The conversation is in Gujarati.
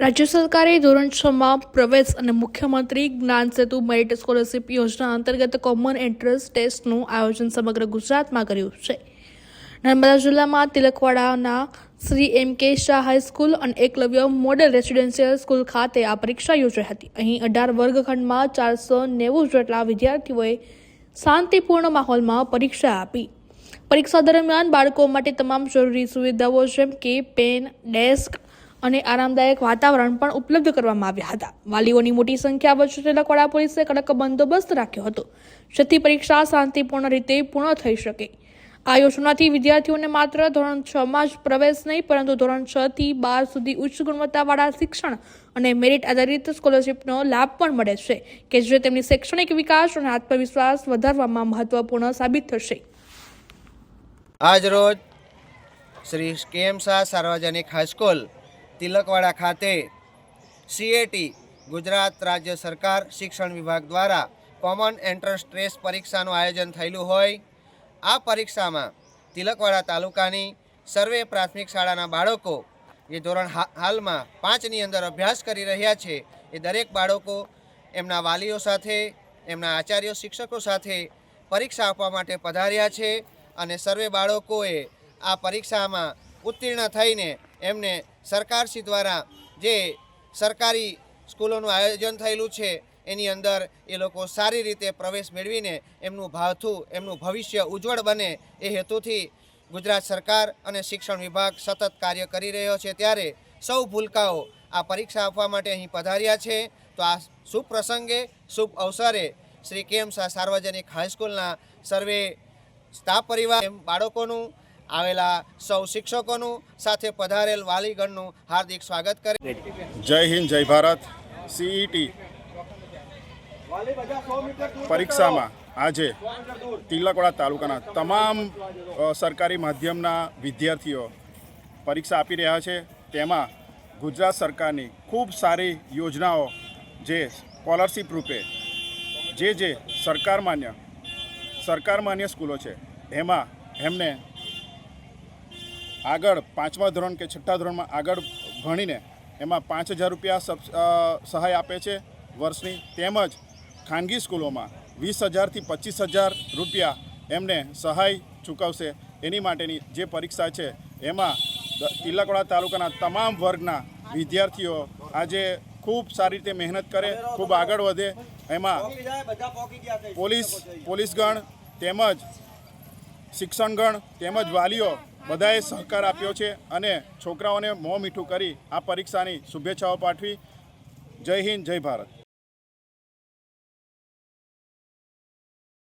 રાજ્ય સરકારે ધોરણ છમાં પ્રવેશ અને મુખ્યમંત્રી જ્ઞાન સેતુ મેરિટ સ્કોલરશિપ યોજના અંતર્ગત કોમન એન્ટ્રન્સ ટેસ્ટનું આયોજન સમગ્ર ગુજરાતમાં કર્યું છે. નર્મદા જિલ્લામાં તિલકવાડાના શ્રી એમ કે શાહ હાઈસ્કૂલ અને એકલવ્ય મોડલ રેસિડેન્શિયલ સ્કૂલ ખાતે આ પરીક્ષા યોજાઈ હતી. અહીં અઢાર વર્ગખંડમાં ચારસો નેવું જેટલા વિદ્યાર્થીઓએ શાંતિપૂર્ણ માહોલમાં પરીક્ષા આપી. પરીક્ષા દરમિયાન બાળકો માટે તમામ જરૂરી સુવિધાઓ જેમ કે પેન ડેસ્ક અને આરામદાયક વાતાવરણ પણ ઉપલબ્ધ કરવામાં આવ્યા હતા. વાલીઓની મોટી સંખ્યા વચ્ચે તિલકવાડા પોલીસે કડક બંદોબસ્ત રાખ્યો હતો. જેથી પરીક્ષા શાંતિપૂર્ણ રીતે પૂર્ણ થઈ શકે. આ યોજનાથી વિદ્યાર્થીઓને માત્ર ધોરણ છ માં જ પ્રવેશ નહીં, પરંતુ ધોરણ છ થી બાર સુધી ઉચ્ચ ગુણવત્તાવાળા શિક્ષણ અને મેરિટ આધારિત સ્કોલરશિપનો લાભ પણ મળે છે, કે જે તેમની શૈક્ષણિક વિકાસ અને આત્મવિશ્વાસ વધારવામાં મહત્વપૂર્ણ સાબિત થશે. આજરોજ શ્રી કેમ શાહ સાર્વજનિક હાઈસ્કૂલ તિલકવાડા ખાતે સીએટી ગુજરાત રાજ્ય સરકાર શિક્ષણ વિભાગ દ્વારા કોમન એન્ટ્રન્સ ટેસ્ટ પરીક્ષાનું આયોજન થયેલું હોય. આ પરીક્ષામાં તિલકવાડા તાલુકાની સર્વે પ્રાથમિક શાળાના બાળકો જે ધોરણ હાલમાં પાંચની અંદર અભ્યાસ કરી રહ્યા છે, એ દરેક બાળકો એમના વાલીઓ સાથે, એમના આચાર્યો શિક્ષકો સાથે પરીક્ષા આપવા માટે પધાર્યા છે અને સર્વે બાળકોએ આ પરીક્ષામાં ઉત્તીર્ણ થઈને એમને સરકારશ્રી દ્વારા જે સરકારી સ્કૂલોનું આયોજન થયેલું છે, એની અંદર એ લોકો સારી રીતે પ્રવેશ મેળવીને એમનું ભાથું, એમનું ભવિષ્ય ઉજ્જવળ બને એ હેતુથી ગુજરાત સરકાર અને શિક્ષણ વિભાગ સતત કાર્ય કરી રહ્યો છે. ત્યારે સૌ ભૂલકાઓ આ પરીક્ષા આપવા માટે અહીં પધાર્યા છે. તો આ શુભ પ્રસંગે, શુભ અવસરે શ્રી કેમ શાહ સાર્વજનિક હાઈસ્કૂલના સર્વે સ્ટાફ પરિવાર, એમ બાળકોનું આવેલા સૌ શિક્ષકોનું સાથે પધારેલ વાલીગણનું હાર્દિક સ્વાગત કરે જય હિન્દ, જય ભારત. સીઈટી પરીક્ષામાં આજે તિલકવાડા તાલુકાના તમામ સરકારી માધ્યમના વિદ્યાર્થીઓ પરીક્ષા આપી રહ્યા છે. તેમાં ગુજરાત સરકારની ખૂબ સારી યોજનાઓ જે સ્કોલરશીપ રૂપે જે જે સરકાર માન્ય સરકાર માન્ય સ્કૂલો છે, એમાં એમને આગળ પાંચમા ધોરણ કે છઠ્ઠા ધોરણમાં આગળ ભણીને એમાં પાંચ હજાર રૂપિયા સહાય આપે છે વર્ષની. તેમજ ખાનગી સ્કૂલોમાં વીસ હજારથી પચીસ હજાર રૂપિયા એમને સહાય ચૂકવશે. એની માટેની જે પરીક્ષા છે એમાં તિલકવાડા તાલુકાના તમામ વર્ગના વિદ્યાર્થીઓ આજે ખૂબ સારી રીતે મહેનત કરે, ખૂબ આગળ વધે. એમાં પોલીસ, પોલીસગણ તેમજ શિક્ષણગણ તેમજ વાલીઓ બધાએ સહકાર આપ્યો છે અને છોકરાઓને મોં મીઠું કરી આ પરીક્ષાની શુભેચ્છાઓ પાઠવી. જય હિન્દ, જય ભારત.